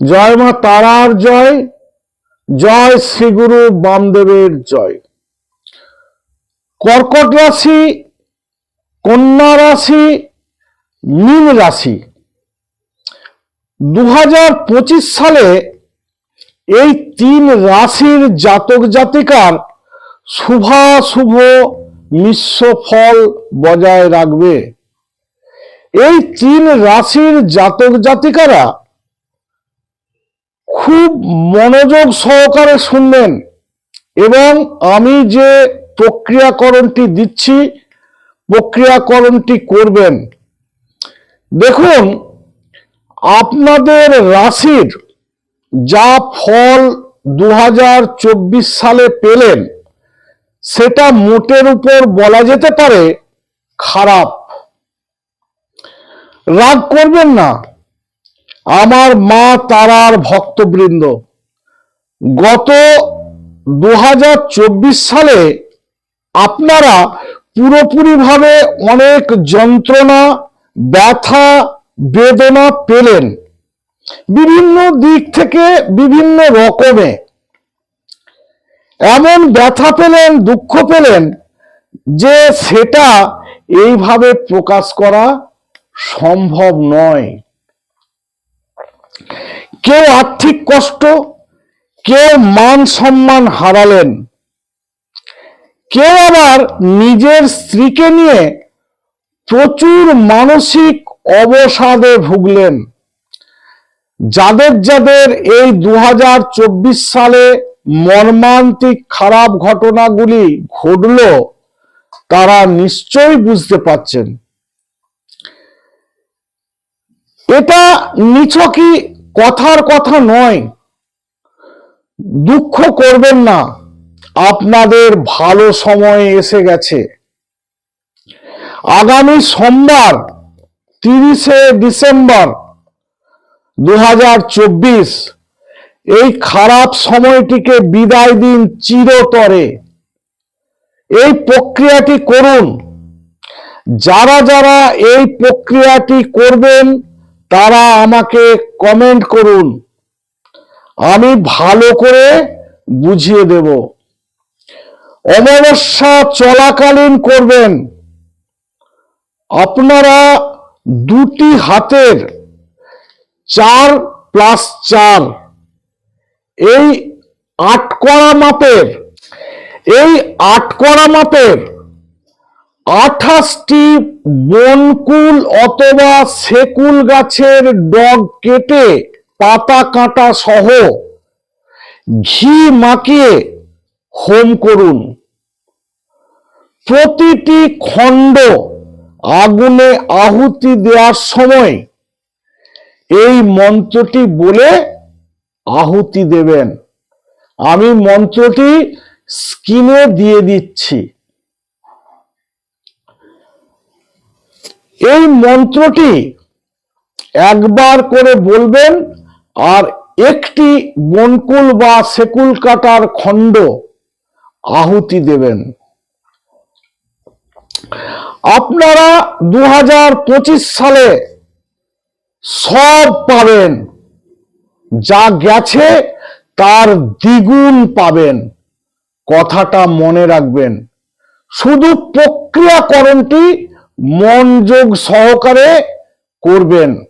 জয় মা তারার জয় জয় শ্রীগুরু বামদেবের জয়। কর্কট রাশি, কন্যা রাশি, মীন রাশি। দু হাজার পঁচিশ সালে এই তিন রাশির জাতক জাতিকার শুভাশুভ মিশ্র ফল বজায় রাখবে। এই তিন রাশির জাতক জাতিকারা খুব মনোযোগ সহকারে শুনবেন এবং আমি যে প্রক্রিয়াকরণটি দিচ্ছি, প্রক্রিয়াকরণটি করবেন। দেখুন, আপনাদের রাশির যা ফল দু হাজার চব্বিশ সালে পেলেন, সেটা মোটের উপর বলা যেতে পারে খারাপ। রাগ করবেন না। আমার মা তারার ভক্তবৃন্দ। গত দু হাজার চব্বিশ সালে আপনারা পুরোপুরিভাবে অনেক যন্ত্রণা, ব্যথা, বেদনা পেলেন। বিভিন্ন দিক থেকে বিভিন্ন রকমে। এমন ব্যথা পেলেন, দুঃখ পেলেন যে সেটা এইভাবে প্রকাশ করা সম্ভব নয়। কেউ আর্থিক কষ্ট, কেউ মান সম্মান হারালেন। কেউ আবার নিজের স্ত্রীকে নিয়ে প্রচুর মানসিক অবসাদে ভুগলেন। যাদের যাদের এই দু হাজার চব্বিশ সালে মর্মান্তিক খারাপ ঘটনাগুলি ঘটল, তারা নিশ্চয়ই বুঝতে পারছেন। এটা নিছকই কথার কথা নয়। দুঃখ করবেন না। আপনাদের ভালো সময় এসে গেছে। আগামী সোমবার, তিরিশে ডিসেম্বর দু হাজার চব্বিশ, এই খারাপ সময়টিকে বিদায় দিন চিরতরে। এই প্রক্রিয়াটি করুন। যারা যারা এই প্রক্রিয়াটি করবেন তারা আমাকে কমেন্ট করুন। আমি ভালো করে বুঝিয়ে দেব। অমাবস্যা চলাকালীন করবেন। আপনারা দুটি হাতের চার প্লাস চার। এই আট কড়া মাপের, এই আট কড়া মাপের আঠাশটি বনকুল অথবা সেকুল গাছের ডগ কেটে পাতা কাটা সহ ঘি মাখিয়ে হোম করুন। প্রতিটি খণ্ড আগুনে আহুতি দেওয়ার সময় এই মন্ত্রটি বলে আহুতি দেবেন। আমি মন্ত্রটি স্ক্রিনে দিয়ে দিচ্ছি। এই মন্ত্রটি একবার করে বলবেন, আর একটি বনকুল বা সেকুল কাটার খণ্ড আহুতি দেবেন। আপনারা দু হাজার পঁচিশ সালে সব পাবেন, যা গেছে তার দ্বিগুণ পাবেন, কথাটা মনে রাখবেন। শুধু প্রক্রিয়াকরণটি মনোযোগ সহকারে করবেন।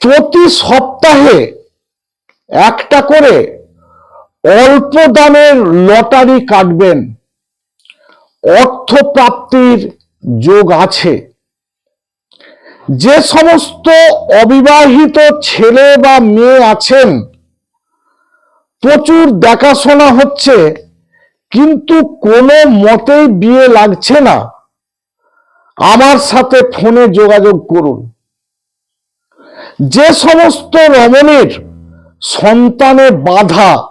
প্রতি সপ্তাহে একটা করে অল্প দামের লটারি কাটবেন। অর্থ প্রাপ্তির যোগ আছে। যে সমস্ত অবিবাহিত ছেলে বা মেয়ে আছেন, প্রচুর দেখাশোনা হচ্ছে। কিন্তু কোনো মতেই বিয়ে লাগছে না। আমার সাথে ফোনে যোগাযোগ করুন। যে সমস্ত রমণীর সন্তানে বাধা,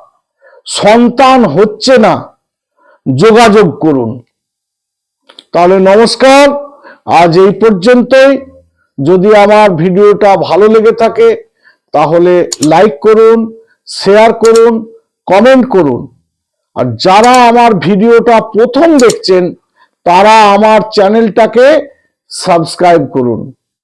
সন্তান হচ্ছে না, যোগাযোগ করুন। তাহলে নমস্কার, আজ এই পর্যন্তই। যদি আমার ভিডিওটা ভালো লেগে থাকে, তাহলে লাইক করুন শেয়ার করুন কমেন্ট করুন। আর যারা আমার ভিডিওটা প্রথম দেখছেন তারা আমার চ্যানেলটাকে সাবস্ক্রাইব করুন।